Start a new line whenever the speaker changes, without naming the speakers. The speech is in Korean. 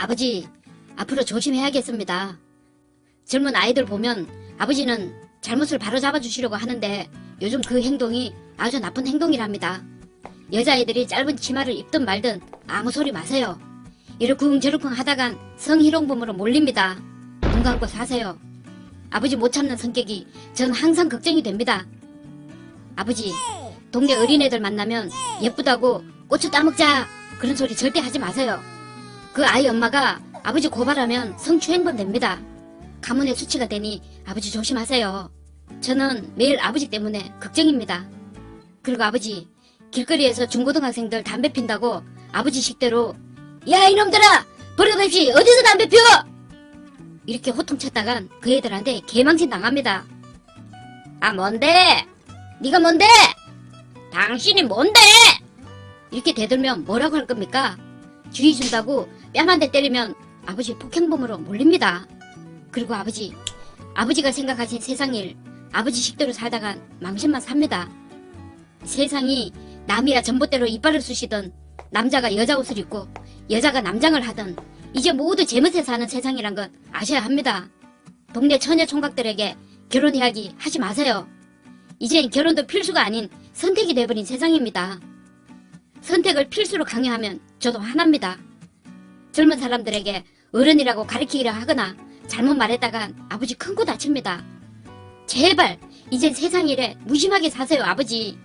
아버지, 앞으로 조심해야겠습니다. 젊은 아이들 보면 아버지는 잘못을 바로잡아 주시려고 하는데 요즘 그 행동이 아주 나쁜 행동이랍니다. 여자아이들이 짧은 치마를 입든 말든 아무 소리 마세요. 이러쿵저러쿵 하다간 성희롱범으로 몰립니다. 눈 감고 사세요. 아버지 못 참는 성격이 전 항상 걱정이 됩니다. 아버지, 동네 어린애들 만나면 예쁘다고 고추 따먹자 그런 소리 절대 하지 마세요. 그 아이 엄마가 아버지 고발하면 성추행범 됩니다. 가문의 수치가 되니 아버지 조심하세요. 저는 매일 아버지 때문에 걱정입니다. 그리고 아버지, 길거리에서 중고등학생들 담배 핀다고 아버지 식대로 야 이놈들아! 버릇없이 어디서 담배 피워! 이렇게 호통쳤다간 그 애들한테 개망신 당합니다. 아 뭔데? 네가 뭔데? 당신이 뭔데? 이렇게 대들면 뭐라고 할 겁니까? 주의 준다고 뺨 한 대 때리면 아버지 폭행범으로 몰립니다. 그리고 아버지, 아버지가 생각하신 세상 일, 아버지 식대로 살다간 망신만 삽니다. 세상이 남이야 전봇대로 이빨을 쑤시던 남자가 여자 옷을 입고 여자가 남장을 하던 이제 모두 제멋에 사는 세상이란 건 아셔야 합니다. 동네 처녀 총각들에게 결혼 이야기 하지 마세요. 이젠 결혼도 필수가 아닌 선택이 돼버린 세상입니다. 선택을 필수로 강요하면 저도 화납니다. 젊은 사람들에게 어른이라고 가르치기를 하거나 잘못 말했다간 아버지 큰거 다칩니다. 제발 이젠 세상 일에 무심하게 사세요 아버지.